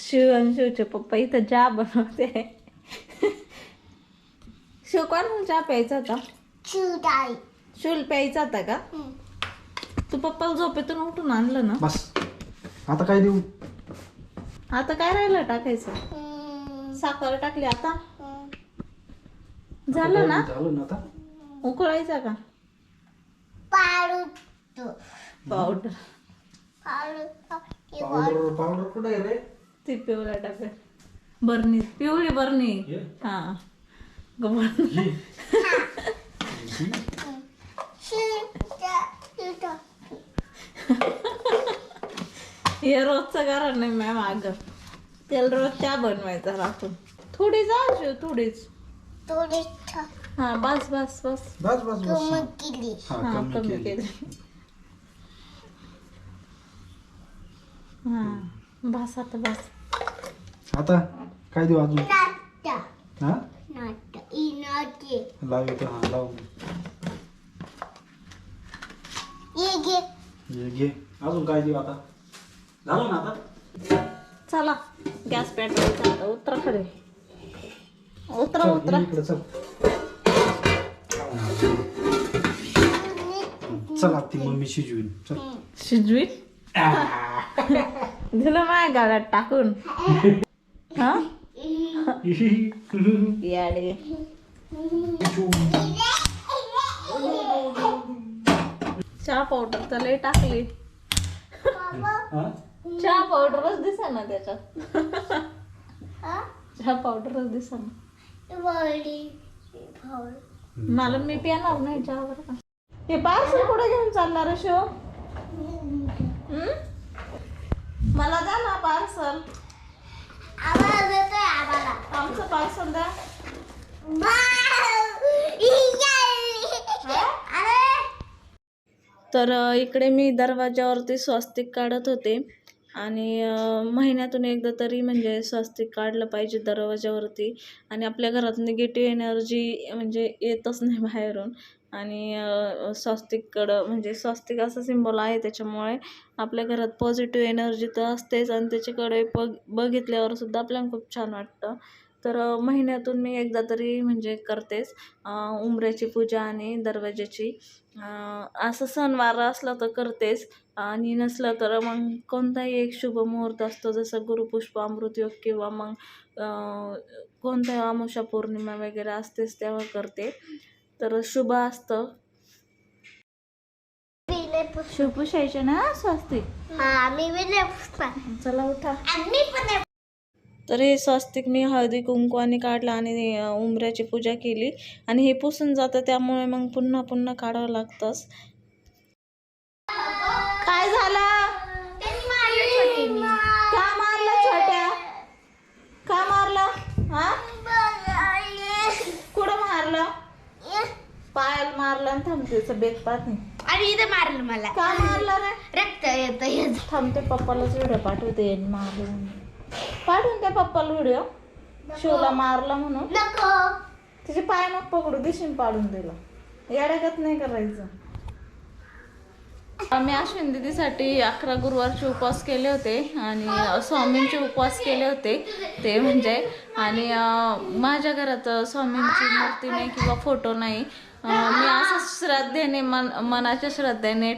शिव आणि शिवचे पप्पा इथं चहा बनवते. शिव कोण चहा प्यायचा होता? शिवल प्यायचा होता का? तू पप्पाला झोपेतून उठून आणलं ना? बस. आता काय देऊ? आता काय राहिलं टाकायचं? साखर टाकली आता? झालं ना? झालं ना आता? उकळायचा का? पावडर. पाडू पावडर पावडर कुठे आहे रे? ती पिवळ्या टाकाय बरणी. पिवळी बरणी. हे? हा गबळ हे. रोजचं कारण नाही मॅम अगं. त्याला रोज चहा बनवायचा राखून थोडी जा शिव थोडीच. थोडी हा बस बस बस. बस बस हा हा कमी कमी केली. केली. हा. बस आता बस. आता? काय देऊ अजून? नाट्य. हा? नाट्य. इनाटे लाव इथं हा लाव. ये घे. घे. अजून काय देऊ आता? झालं ना आता? चला गॅस पेटवायचा आता उतरा खरे उतरा उतरा. इकडे चल. चल ती मम्मी शिजवीन. चल. शिजवी दिलं माझ्या गावात टाकून हा याडे चहा पावडर तर लय टाकली. चहा पावडरच दिसा ना त्याच्यात. चहा पावडरच दिसा ना मला मी पिणार नाही चहा बरं का हे पार्सल कुठे घेऊन चालणार शो? हम्म? मला द्या ना पार्सल आम्हाला आमचं पार्सल द्या. तर इकडे मी दरवाजावरती स्वस्तिक काढत होते. आणि महिन्यातून एकदा तरी म्हणजे स्वस्तिक काढलं पाहिजे दरवाजावरती आणि आपल्या घरात निगेटिव्ह एनर्जी म्हणजे येतच नाही बाहेरून. आणि स्वस्तिककडं म्हणजे स्वस्तिक असं सिम्बॉल आहे त्याच्यामुळे आपल्या घरात पॉझिटिव्ह एनर्जी तर असतेच आणि त्याच्याकडे बघ बघितल्यावर सुद्धा आपल्याला खूप छान वाटतं. तर महिन्यातून मी एकदा तरी म्हणजे करतेच उंबऱ्याची पूजा आणि दरवाज्याची. असं सणवार असला तर करतेच आणि नसलं तर मग कोणताही एक शुभ मुहूर्त असतो जसं गुरुपुष्प अमृतयोग किंवा मग कोणत्या कोणताही अमावस्या पौर्णिमा वगैरे असतेच तेव्हा करते. तर शुभ असतं. शुभ पुषायचे ना? स्वस्तिक हा चला उठा. तर हे स्वस्तिक मी हळदी कुंकवाने काढलं आणि अ, उंबऱ्याची पूजा केली. आणि हे पुसून जातं त्यामुळे मग पुन्हा पुन्हा काढावं लागतंच. काय झालं त्यांनी मारलं छोटीनी. का मारलं छोट्या का मारलं हा कुठं मारलं पायाला मारलं आणि थांबतेच बेत पाहत नाही. आणि इथं मारलं मला. का मारलं रे? रक्त येत थांबते पप्पालाच व्हिडिओ पाठवते यांनी मारलं. पाठवून त्या पप्पाला व्हिडिओ शिवला मारला म्हणून. नको. तिचे पाय मग पकडू दिशीन पाडून दिला येड्यागत नाही करायचं. आम्ही अश्विन दिदीसाठी अकरा गुरुवारचे उपवास केले होते आणि स्वामींचे उपवास केले होते. ते म्हणजे आणि माझ्या घरात स्वामींची मूर्ती नाही किंवा फोटो नाही. मी असं श्रद्धेने मन मनाच्या श्रद्धेने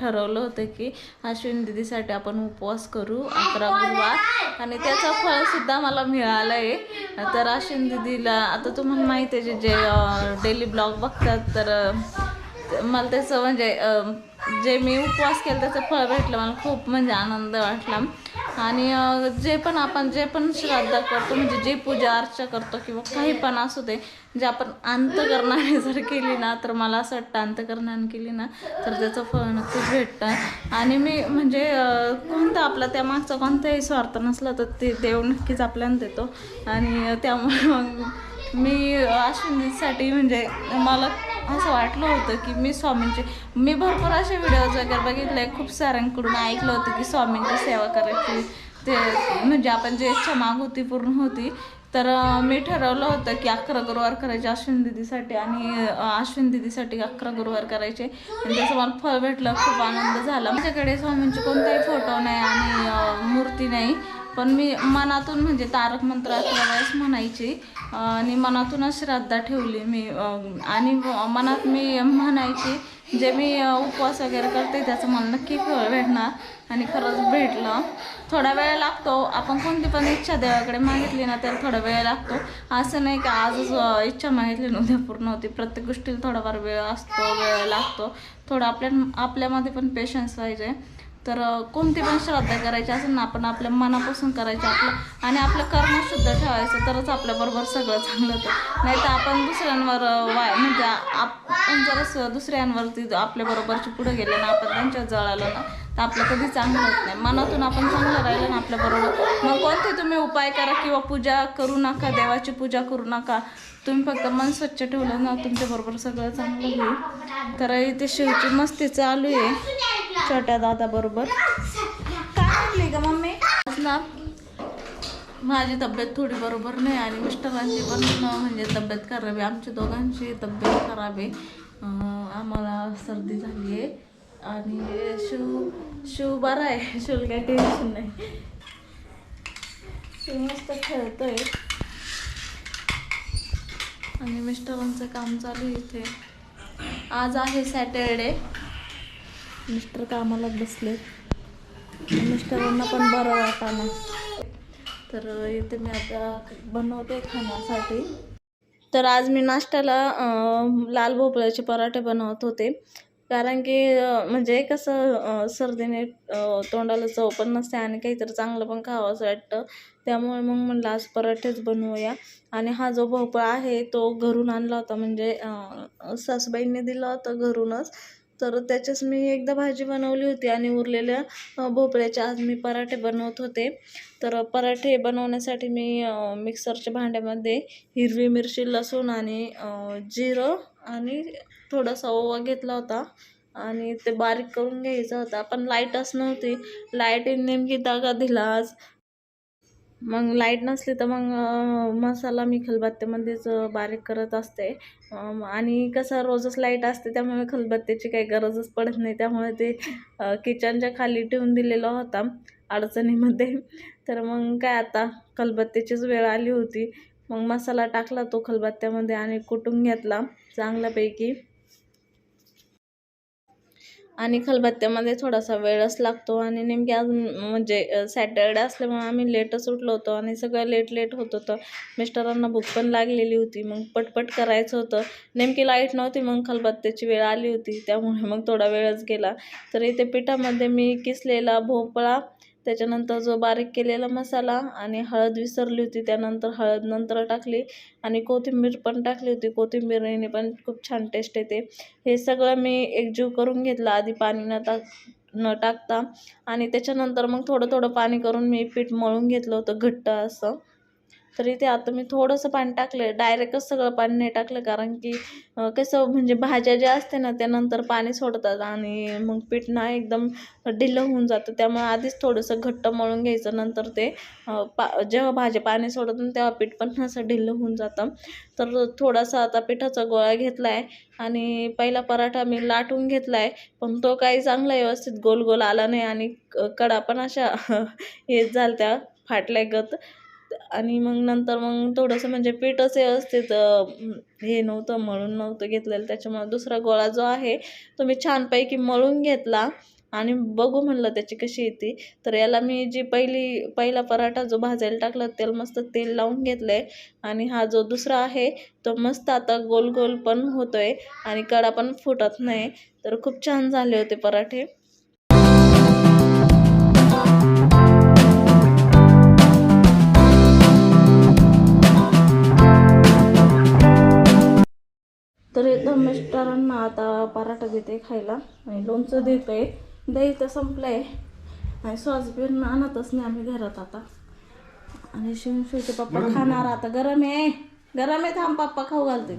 ठरवलं होतं की अश्विन दिदीसाठी आपण उपवास करू अकरा गुरुवार. आणि त्याचं फळसुद्धा मला मिळालं आहे तर अश्विन दिदीला आता तुम्हाला माहिती आहे जे- जे डेली ब्लॉग बघतात तर मला त्याचं म्हणजे जे मी उपवास केला त्याचं फळ भेटलं मला खूप म्हणजे आनंद वाटला. आणि जे पण आपण जे पण श्राद्धा करतो म्हणजे जे पूजा अर्चा करतो किंवा काही पण असू दे जे आपण अंतकरणाने जर केली ना तर मला असं वाटतं अंतकरणाने केली ना तर त्याचं फळ नक्कीच भेटतं. आणि मी म्हणजे कोणतं कोणता आपला त्या मागचा कोणताही स्वार्थ नसला तर ते देव नक्कीच आपल्याला देतो. आणि त्यामुळे मग मी अश्विनीसाठी म्हणजे मला असं वाटलं होतं की मी स्वामींचे मी भरपूर असे व्हिडिओज वगैरे बघितले. खूप साऱ्यांकडून ऐकलं होतं की स्वामींची सेवा करायची. ते म्हणजे आपण जे इच्छा माग होती पूर्ण होती. तर मी ठरवलं होतं की अकरा गुरुवार करायचे अश्विन दिदीसाठी आणि अश्विन दिदीसाठी अकरा गुरुवार करायचे. आणि त्याचं मला फळ भेटलं खूप आनंद झाला. माझ्याकडे स्वामींचे कोणताही फोटो नाही आणि मूर्ती नाही. पण मी मनातून म्हणजे तारक मंत्र वेळेस म्हणायची. आणि मनातूनच श्रद्धा ठेवली मी. आणि मनात मी म्हणायची जे मी उपवास वगैरे करते त्याचं मला नक्की फळ भेटणार. आणि खरंच भेटलं. थोडा वेळ लागतो. आपण कोणती पण इच्छा देवाकडे मागितली ना तर थोडा वेळ लागतो. असं नाही की आजच इच्छा मागितली ना उद्या पूर्ण होती. प्रत्येक गोष्टीला थोडाफार वेळ असतो वेळ लागतो. थोडं आपल्या आपल्यामध्ये पण पेशन्स पाहिजे. तर कोणती पण श्रद्धा करायची असेल ना आपण आपल्या मनापासून करायची आपलं आणि आपलं कर्म शुद्ध ठेवायचं तरच आपल्याबरोबर सगळं चांगलं होतं. नाही तर आपण दुसऱ्यांवर वाय म्हणजे आपण जर दुसऱ्यांवरती आपल्याबरोबरची पुढे गेले ना आपण त्यांच्या जळालं ना तर आपलं कधी चांगलं होत नाही. मनातून आपण चांगलं राहिलं ना आपल्याबरोबर मग कोणते तुम्ही उपाय करा किंवा पूजा करू नका देवाची पूजा करू नका. तुम्ही फक्त मन स्वच्छ ठेवलं ना तुमच्याबरोबर सगळं चांगलं होईल. तर इथे शिवची मस्ती चालू आहे. छोट्या दादा बरोबर. काय म्हटली का मम्मी? ना माझी तब्येत थोडी बरोबर नाही आणि मिस्टरांची पण म्हणजे तब्येत खराब आहे. आमच्या दोघांची तब्येत खराब आहे. आम्हाला सर्दी झाली आहे. आणि शिव शिव बरा आहे. शिवला काय टेन्शन नाही. शिव मस्त खेळतोय. आणि मिस्टरांचं काम चालू आहे इथे. आज आहे सॅटरडे मिस्टर कामाला बसले मिस्टरांना पण बरं वाटाना तर इथे मी आता बनवते खाण्यासाठी. तर आज मी नाश्त्याला लाल भोपळ्याचे पराठे बनवत होते. कारण की म्हणजे कसं सर्दीने तोंडाला चव पण नसते आणि काहीतरी चांगलं पण खावं असं वाटतं. त्यामुळे मग म्हणलं आज पराठेच बनवूया. आणि हा जो भोपळा आहे तो घरून आणला होता. म्हणजे अं, सासूबाईंनी दिला होता घरूनच. तर त्याच्याच मी एकदा भाजी बनवली होती आणि उरलेल्या भोपळ्याच्या भोपळ्याचे आज मी पराठे बनवत होते. तर पराठे बनवण्यासाठी मी मिक्सरच्या भांड्यामध्ये हिरवी मिरची लसूण आणि जिरं आणि थोडासा ओवा घेतला होता. आणि ते बारीक करून घ्यायचा होता. पण लाईटच नव्हती. लाईटीने नेमकी दागा दिला. आज मग लाइट नसली तर मग मसाला मी खलबत्त्यामध्येच बारीक करत असते. आणि कसं रोजच लाइट असते त्यामुळे खलबत्त्याची काही गरजच पडत नाही. त्यामुळे ते किचनच्या खाली ठेवून दिलेला होता अडचणीमध्ये. तर मग काय आता खलबत्त्याचीच वेळ आली होती. मग मसाला टाकला तो खलबत्त्यामध्ये आणि कुटून घेतला चांगल्यापैकी. आणि खलबत्त्यामध्ये थोडासा वेळच लागतो आणि नेमकी आज म्हणजे सॅटरडे असल्यामुळे आम्ही लेटच उठलो होतो आणि सगळं लेट लेट होत होतं. मिस्टरांना भूक पण लागलेली होती मग पटपट करायचं होतं. नेमकी लाइट नव्हती मग खलबत्त्याची वेळ आली होती त्यामुळे मग थोडा वेळच गेला. तर इथे पिठामध्ये मी किसलेला भोपळा त्याच्यानंतर जो बारीक केलेला मसाला आणि हळद विसरली होती त्यानंतर हळद नंतर टाकली आणि कोथिंबीर पण टाकली होती. कोथिंबीरने पण खूप छान टेस्ट येते. हे सगळं मी एकजीव करून घेतलं. आधी पाणी न टाक न टाकता आणि त्याच्यानंतर मग थोडं थोडं पाणी करून मी पीठ मळून घेतलं होतं घट्ट असं. तर इथे आता मी थोडंसं पाणी टाकलं डायरेक्टच सगळं पाणी नाही टाकलं कारण की कसं म्हणजे भाज्या ज्या असते ना त्यानंतर पाणी सोडतात आणि मग पीठ ना एकदम ढिल्लं होऊन जातं. त्यामुळे आधीच थोडंसं घट्ट मळून घ्यायचं. नंतर ते पा जेव्हा भाज्या पाणी सोडत ना तेव्हा पीठ पण असं ढिल्ल होऊन जातं. तर थोडासा आता पिठाचा गोळा घेतला आहे आणि पहिला पराठा मी लाटून घेतला आहे पण तो काही चांगला व्यवस्थित गोल गोल आला नाही आणि कडा पण अशा हे झाल्या त्या फाटल्या गत. आणि मग नंतर मग थोडंसं म्हणजे पीठच व्यवस्थित तर हे नव्हतं मळून नव्हतं घेतलेलं. त्याच्यामुळे दुसरा गोळा जो आहे तो मी छानपैकी मळून घेतला आणि बघू म्हणलं त्याची कशी येते तर याला मी जी पहिली पहिला पराठा जो भाजायला टाकला त्याला मस्त तेल लावून घेतलं आहे आणि हा जो दुसरा आहे तो मस्त आता गोल गोल पण होतोय आणि कडा पण फुटत नाही. तर खूप छान झाले होते पराठे. तर इथं मिस्टरांना आता पराठा देते खायला. आणि लोणचं देतोय. दही तर संपलंय. आणि सॉस बिन आणतच नाही आम्ही घरात आता. आणि शिवशिवचे पप्पा खाणार आता. गरम आहे. गरम आहे थांब पप्पा खाऊ घालते.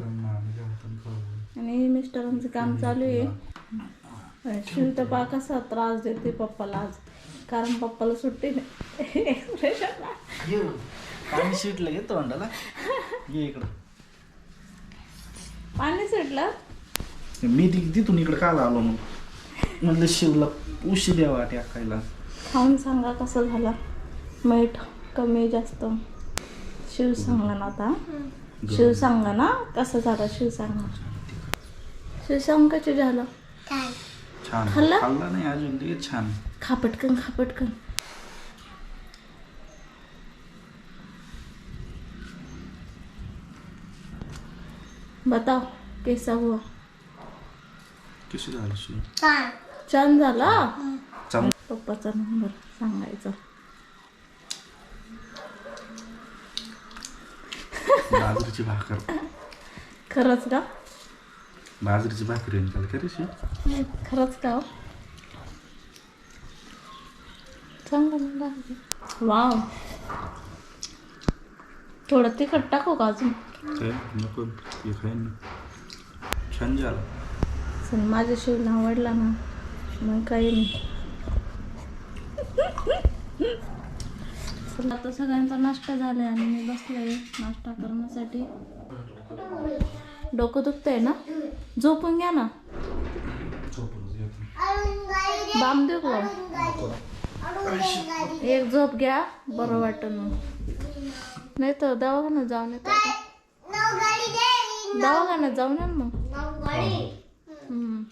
आणि मिस्टरांचं काम चालू आहे. शिव तर पा कसा त्रास देते पप्पाला आज. कारण पप्पाला सुट्टी नाही. एक्सप्रेशन घेतो ये इकडं. पाणी सुटलं मी ती तिथून इकडे काला आलो मग म्हणलं शिवला उशी द्यावा त्या खायला खाऊन सांगा कसं झालं. मीठ कमी जास्त. शिव सांगा ना आता. शिव सांगा ना कसं झालं शिव सांगा. शिव सांग कशी झालं. छान. खाल्ला? खाल्ला नाही अजून ते छान. खा पटकन खा पटकन. बताओ कैसा हुआ? कशी झाली शिव छान. झाला? चांग पप्पाचा नंबर सांगायचा. बाजरीची भाकर. खरंच का? बाजरीची भाकरी खरंच का हो? चांगलं लागलं. वाव. थोडं तिखट टाकू का अजून? काय नको हे छान झालं. पण माझ्या शिवला आवडला ना. मग काही नाही. चला आता सगळ्यांचा नाश्ता झालाय आणि मी बसले नाश्ता करण्यासाठी. डोकं दुखतंय ना? झोपून घ्या ना. बाम देऊ एक झोप घ्या बरं वाटत नाही तर दवाखान्यात जाऊन येतो दवाखान्यात जाऊन या ना मग हम्म.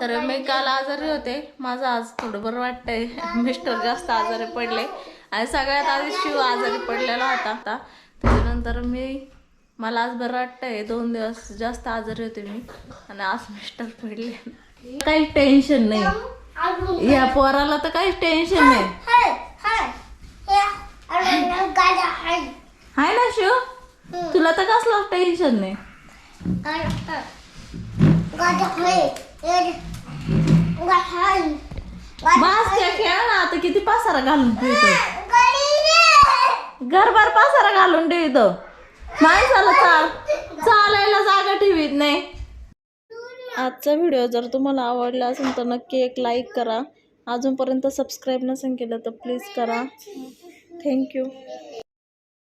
तर मी काल आजारी होते. माझं आज थोडं बरं वाटतंय. मिस्टर जास्त आजारी पडले. आणि सगळ्यात आधी शिव आजारी पडलेला होता आता. त्याच्यानंतर मी मला आज बरं वाटतंय. दोन दिवस जास्त आजारी होते मी. आणि आज मिस्टर पडले. काही टेन्शन नाही. या पोराला तर काहीच टेन्शन नाही. हाय ना शिव. तुला तर कसलं टेन्शन नाही. बस त्या खेळ ना आता किती पासारा घालून ठेवतो घरभर पासारा घालून ठेवतो माणसाला चाल चालायला जागा ठेवीत नाही. आजचा व्हिडिओ जर तुम्हाला आवडला असेल तर नक्की एक लाईक करा. अजूनपर्यंत सबस्क्राईब नसेल केलं तर प्लीज करा. थँक्यू